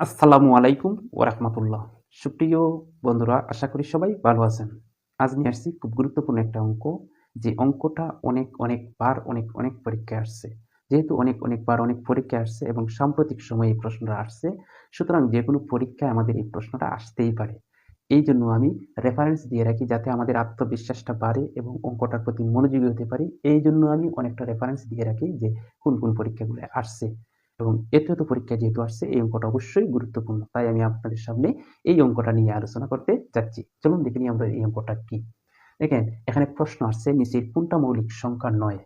আসসালামু আলাইকুম ওরহমতুল্লাহ সুপ্রিয় বন্ধুরা, আশা করি সবাই ভালো আছেন। আজ নিয়ে আসছি খুব গুরুত্বপূর্ণ একটা অঙ্ক, যে অঙ্কটা অনেক অনেকবার অনেক অনেক পরীক্ষায় আসছে। যেহেতু অনেক অনেকবার অনেক পরীক্ষায় আসছে এবং সাম্প্রতিক সময়ে এই প্রশ্নটা আসছে, সুতরাং যে কোনো পরীক্ষায় আমাদের এই প্রশ্নটা আসতেই পারে। এই জন্য আমি রেফারেন্স দিয়ে রাখি যাতে আমাদের আত্মবিশ্বাসটা বাড়ে এবং অঙ্কটার প্রতি মনোযোগী হতে পারি। এই জন্য আমি অনেকটা রেফারেন্স দিয়ে রাখি যে কোন কোন পরীক্ষাগুলো আসছে। এবং এতৃত পরীক্ষা যেহেতু আসছে, এই অঙ্কটা অবশ্যই গুরুত্বপূর্ণ। তাই আমি আপনাদের সামনে এই অঙ্কটা নিয়ে আলোচনা করতে যাচ্ছি। চলুন দেখে নিই আমরা এই অঙ্কটা কি। দেখেন, এখানে প্রশ্ন আসছে, নিচের কোনটা মৌলিক সংখ্যা নয়?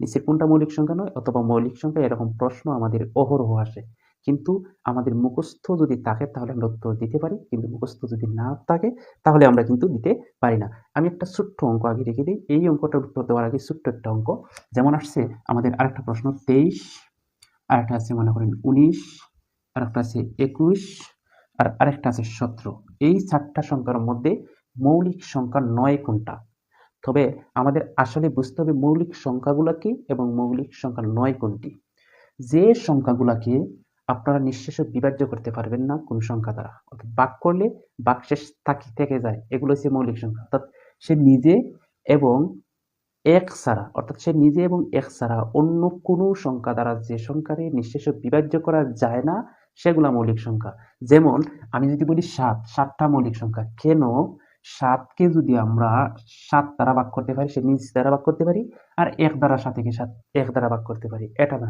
নিচের কোনটা মৌলিক সংখ্যা নয়? অথবা মৌলিক সংখ্যা এরকম প্রশ্ন আমাদের অহরহ আসে। কিন্তু আমাদের মুখস্থ যদি থাকে, তাহলে আমরা উত্তর দিতে পারি। কিন্তু মুখস্থ যদি না থাকে, তাহলে আমরা কিন্তু দিতে পারি না। আমি একটা ছোট্ট অঙ্ক আগে রেখে দিই। এই অঙ্কটার উত্তর দেওয়ার আগে ছোট্ট একটা অঙ্ক। যেমন আসছে, আমাদের আরেকটা প্রশ্ন, তেইশ আরেকটা আছে মনে করেন উনিশ, আরেকটা আছে একুশ, আর আরেকটা আছে সতেরো। এই চারটা সংখ্যার মধ্যে মৌলিক সংখ্যা নয় কোনটা? তবে আমাদের আসলে বুঝতে হবে মৌলিক সংখ্যাগুলো কি এবং মৌলিক সংখ্যা নয় কোনটি। যে সংখ্যাগুলোকে আপনারা নিঃশেষে বিভাজ্য করতে পারবেন না কোন সংখ্যা দ্বারা। অর্থাৎ বাক করলে বাক শেষ থাকি থেকে যায়, এগুলো হচ্ছে মৌলিক সংখ্যা। অর্থাৎ সে নিজে এবং এক ছাড়া অর্থাৎ সে নিজে এবং এক ছাড়া অন্য কোনো সংখ্যা দ্বারা যে সংখ্যারে নিঃশেষে বিভাজ্য করা যায় না, সেগুলা মৌলিক সংখ্যা। যেমন, আমি যদি বলি সাত, সাতটা মৌলিক সংখ্যা, কেন সাতকে যদি আমরা সাত দ্বারা ভাগ করতে পারি, সে নিজ দ্বারা ভাগ করতে পারি, আর এক দ্বারা সাতকে সাত, এক দ্বারা ভাগ করতে পারি, এটা না।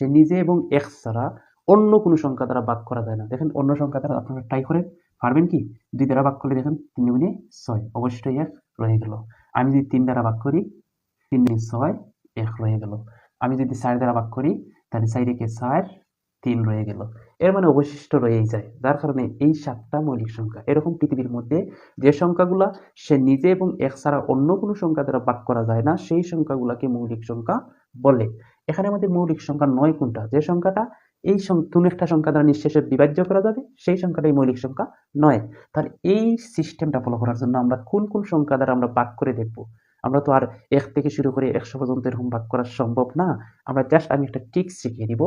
সে নিজে এবং এক ছাড়া অন্য কোনো সংখ্যা দ্বারা ভাগ করা যায় না। দেখেন, অন্য সংখ্যা দ্বারা আপনারা ট্রাই করেন, পারবেন কি? দুই দ্বারা ভাগ করলে দেখেন, তিন গুণে ছয়, অবশ্যই এক রয়ে গেল। আমি যদি তিন দ্বারা ভাগ করি তিন ছয় এক রয়ে গেল। আমি যদি চার দ্বারা ভাগ করি, তাহলে চার একে চার, তিন রয়ে গেল। এর মানে অবশিষ্ট রয়েই যায়। যার কারণে এই সাতটা মৌলিক সংখ্যা। এরকম পৃথিবীর মধ্যে যে সংখ্যাগুলা সে নিজে এবং এক ছাড়া অন্য কোনো সংখ্যা দ্বারা ভাগ করা যায় না, সেই সংখ্যাগুলাকে মৌলিক সংখ্যা বলে। এখানে আমাদের মৌলিক সংখ্যা নয় কোনটা? যে সংখ্যাটা এই কোনো একটা সংখ্যা দ্বারা নিঃশেষে বিভাজ্য করা যাবে, সেই সংখ্যাটাই মৌলিক সংখ্যা নয়। তাহলে এই সিস্টেমটা ফলো করার জন্য আমরা কোন কোন সংখ্যা দ্বারা আমরা ভাগ করে দেখব? আমরা তো আর এক থেকে শুরু করে একশো পর্যন্ত এরকম ভাগ করা সম্ভব না। আমরা জাস্ট আমি একটা টিক্স শিখিয়ে দিব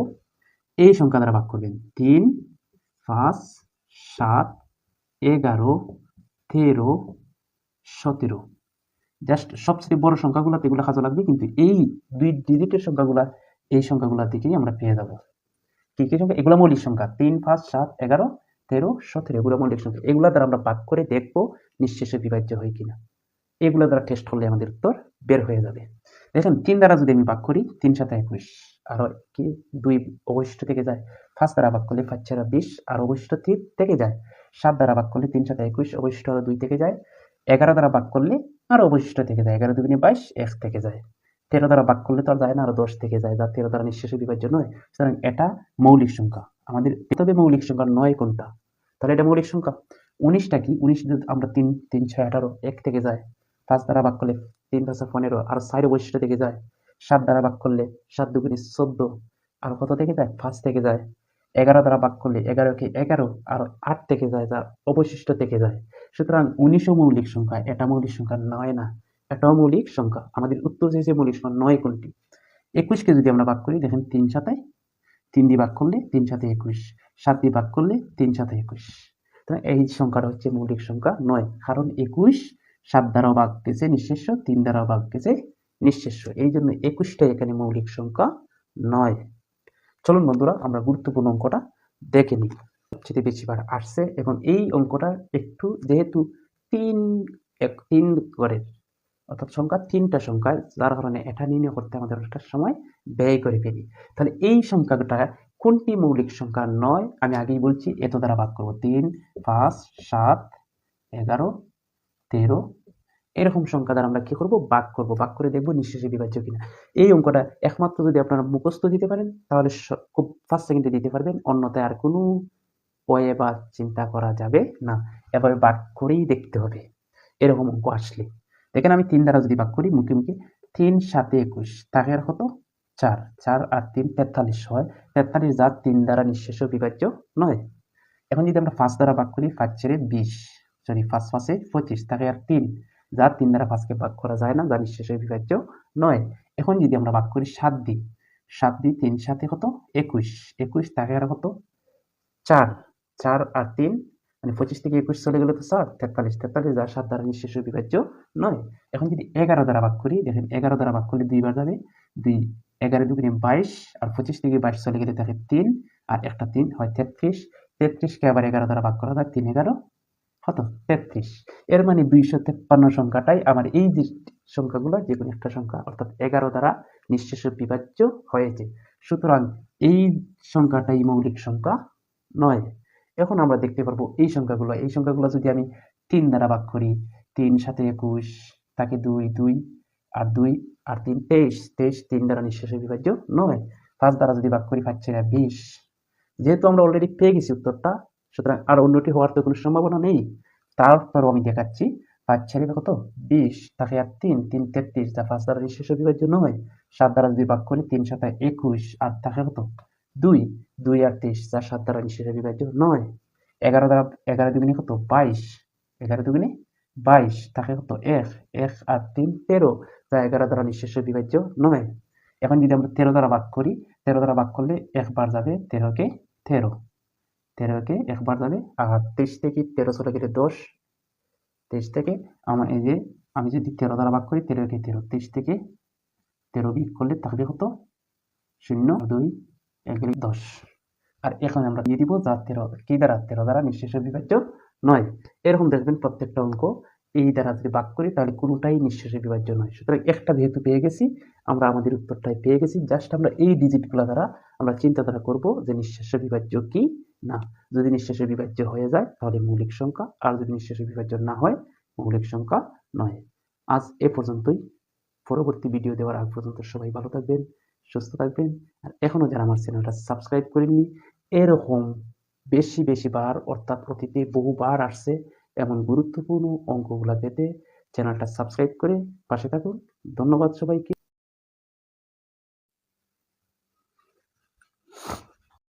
এই সংখ্যা দ্বারা ভাগ করবেন। তিন, পাঁচ, সাত, এগারো, তেরো, সতেরো। জাস্ট সবচেয়ে বড় সংখ্যাগুলো এগুলো কাজে লাগবে, কিন্তু এই দুই ডিজিটের সংখ্যাগুলা, এই সংখ্যাগুলোর দিকেই আমরা পেয়ে যাব। কি কি সংখ্যা? এগুলো মৌলিক সংখ্যা। তিন, পাঁচ, সাত, এগারো, তেরো, সতেরো, এগুলো মৌলিক সংখ্যা। এগুলো দ্বারা আমরা ভাগ করে দেখব নিঃশেষে বিভাজ্য হয় কিনা। এগুলো দ্বারা টেস্ট করলে আমাদের উত্তর বের হয়ে যাবে। দেখেন, তিন দ্বারা যদি আমি ভাগ করি, তিন সাথে একুশ, আর কি, দুই অবশিষ্ট থেকে যায়, পাঁচ দ্বারা ভাগ করলে পাঁচ ছাড়া বিশ, আর অবশিষ্ট তিন থেকে যায়, সাত দ্বারা ভাগ করলে তিন সাথে একুশ, অবশিষ্ট আরও দুই থেকে যায়, এগারো দ্বারা ভাগ করলে আর অবশিষ্ট থেকে যায়, এগারো দুগুণে বাইশ, এক থেকে যায়। তেরো দ্বারা ভাগ করলে তো আর যায় না, আরও দশ থেকে যায়, যা তেরো দ্বারা নিঃশেষে বিভাজ্য নয়। সুতরাং এটা মৌলিক সংখ্যা। আমাদের তবে মৌলিক সংখ্যা নয় কোনটা? তাহলে এটা মৌলিক সংখ্যা। উনিশটা কি? উনিশ আমরা তিন তিন, ছয়, আঠারো, এক থেকে যায় পাঁচ দ্বারা ভাগ করলে তিন পাঁচশো পনেরো, আর চার বৈশিষ্ট্য থেকে যায়। সাত দ্বারা ভাগ করলে সাত দুগুণে চোদ্দ, আর কত থেকে যায়? পাঁচ থেকে যায়। এগারো দ্বারা ভাগ করলে এগারো এগারোকে এগারো, আর আট থেকে যায় যা অবশিষ্ট থেকে যায়। সুতরাং উনিশও মৌলিক সংখ্যা, এটা মৌলিক সংখ্যা নয় না, এটাও মৌলিক সংখ্যা। আমাদের উত্তর চেয়েছে মৌলিক সংখ্যা নয় কোনটি? একুশকে যদি আমরা ভাগ করি, দেখেন তিন সাথে তিন দিয়ে ভাগ করলে তিন সাথে একুশ, সাত দিয়ে ভাগ করলে তিন সাথে একুশ। এই সংখ্যাটা হচ্ছে মৌলিক সংখ্যা নয়, কারণ একুশ সাত দ্বারাও ভাগ গেছে, নিঃশেষ্য, তিন দ্বারাও ভাগ গেছে, নিঃশেষ্য। এই জন্য একুশটা এখানে মৌলিক সংখ্যা নয়। চলুন বন্ধুরা, আমরা গুরুত্বপূর্ণ অঙ্কটা দেখে নিই। সবচেয়ে বেশিবার আসছে এবং এই অঙ্কটা একটু যেহেতু তিন এক, তিন করে, অর্থাৎ সংখ্যা তিনটা সংখ্যা, যার কারণে এটা নির্ণয় করতে আমাদের একটা সময় ব্যয় করে ফেলি। তাহলে এই সংখ্যাটা কোনটি মৌলিক সংখ্যা নয়? আমি আগেই বলছি, এত দ্বারা ভাগ করব, তিন, পাঁচ, সাত, এগারো তেরো। এরকম সংখ্যা দ্বারা আমরা কি করব? বাক করব। বাক করে দেখব নিঃশেষে বিভাজ্য কিনা। এই অঙ্কটা একমাত্র যদি আপনারা মুখস্থ দিতে পারেন, তাহলে খুব ফার্স্ট সেকেন্ডে দিতে পারবেন। অন্যথায় আর কোনো পয়ে বা চিন্তা করা যাবে না। এভাবে বাক করেই দেখতে হবে। এরকম অঙ্ক আসলে। দেখেন আমি তিন দ্বারা যদি বাক করি, মুখে মুখে তিন, সাতে, একুশ। তাকে আর কত? চার। চার আর তিন, তেতাল্লিশ হয়। তেতাল্লিশ যা তিন দ্বারা নিঃশেষ বিভাজ্য নয়। এখন যদি আমরা পাঁচ দ্বারা বাক করি, পাঁচ ছেড়ে বিশ। সরি পাঁচ পাঁচে পঁচিশ তাকে আর তিন। যা তিন দ্বারা পাঁচকে ভাগ করা যায় না যা নিঃশেষে বিভাজ্য নয়। এখন যদি আমরা ভাগ করি সাত দিই সাত দিই তিন সাথে কত? একুশ। একুশ তাকে আর কত? চার। চার আর তিন মানে পঁচিশ থেকে একুশ চলে গেলে তো চার, তেতাল্লিশ তেতাল্লিশ যা সাত দ্বারা নিঃশেষ বিভাজ্য নয়। এখন যদি এগারো দ্বারা ভাগ করি, দেখেন এগারো দ্বারা ভাগ করলে দুইবার যাবে। দুই, এগারো দুগুণে বাইশ, আর পঁচিশ থেকে বাইশ চলে গেলে থাকে তিন, আর একটা তিন হয় তেত্রিশ। তেত্রিশকে আবার এগারো দ্বারা ভাগ করা যায়, তিন, এগারো। কত তেত্রিশ। এর মানে দুইশো তেপ্পান্ন সংখ্যাটাই আমার এই যে সংখ্যাগুলো, যে কোনো একটা সংখ্যা, অর্থাৎ এগারো দ্বারা নিঃশেষ বিভাজ্য হয়েছে। সুতরাং এই সংখ্যাটাই মৌলিক সংখ্যা নয়। এখন আমরা দেখতে পারব এই সংখ্যাগুলো। এই সংখ্যাগুলো যদি আমি তিন দ্বারা ভাগ করি, তিন সাথে একুশ, তাকে দুই দুই, আর দুই, আর তিন, তেইশ। তেইশ তিন দ্বারা নিঃশেষ বিভাজ্য নয়। পাঁচ দ্বারা যদি ভাগ করি, পাচ্ছি না বিশ। যেহেতু আমরা অলরেডি পেয়ে গেছি উত্তরটা সুতরাং আর অন্যটি হওয়ার তো কোনো সম্ভাবনা নেই। তারপরও আমি দেখাচ্ছি, পাঁচ ছেলে কত? বিশ, তাকে আর তিন তিন তেত্রিশ যা পাঁচ দ্বারা নিঃশেষ বিভাজ্য নয়। সাত দ্বারা যদি ভাগ করি তিন সাথে একুশ আর তাকে কত? দুই দুই আর তেইশ যা সাত দ্বারা নিঃশেষ বিভাজ্য নয়। এগারো দ্বারা, এগারো দুগুণে কত? বাইশ। এগারো দুগুণে বাইশ, তাকে কত? এক এক আর তিন, তেরো যা এগারো দ্বারা নিঃশেষ বিভাজ্য নয়। এখন যদি আমরা তেরো দ্বারা ভাগ করি, তেরো দ্বারা ভাগ করলে একবার যাবে তেরোকে তেরো। তেরোকে একবার যাবে। আর তেইশ থেকে তেরো ষোলো কেটে দশ। তেইশ থেকে আমার এই যে, আমি যদি তেরো দ্বারা ভাগ করি, তেরোকে তেরো। তেইশ থেকে তেরো বিয়োগ করলে থাকবে হতো শূন্য, দুই, এক দশ। আর এখন আমরা দিয়ে দিব যা তেরো, কি দ্বারা? তেরো দ্বারা নিঃশেষ বিভাজ্য নয়। এরকম দেখবেন প্রত্যেকটা অঙ্ক এই দ্বারা যদি ভাগ করি, তাহলে কোনোটাই নিঃশেষ বিভাজ্য নয়। সুতরাং একটা যেহেতু পেয়ে গেছি, আমরা আমাদের উত্তরটাই পেয়ে গেছি। জাস্ট আমরা এই ডিজিটগুলো দ্বারা আমরা চিন্তাধারা করব যে নিঃশেষ বিভাজ্য কি। না। যদি নিঃশেষ বিভাজ্য হয়ে যায়, তাহলে মৌলিক সংখ্যা, আর যদি নিঃশেষ বিভাজ্য না হয়, মৌলিক সংখ্যা নয়। আজ এ পর্যন্তই। পরবর্তী ভিডিও দেওয়ার আগ পর্যন্ত সবাই ভালো থাকবেন, সুস্থ থাকবেন, আর এখনও যারা আমার চ্যানেলটা সাবস্ক্রাইব করেননি, এরকম বেশি বেশি বার, অর্থাৎ অতীতে বহুবার আসছে, এমন গুরুত্বপূর্ণ অঙ্কগুলা পেতে চ্যানেলটা সাবস্ক্রাইব করে পাশে থাকুন। ধন্যবাদ সবাইকে।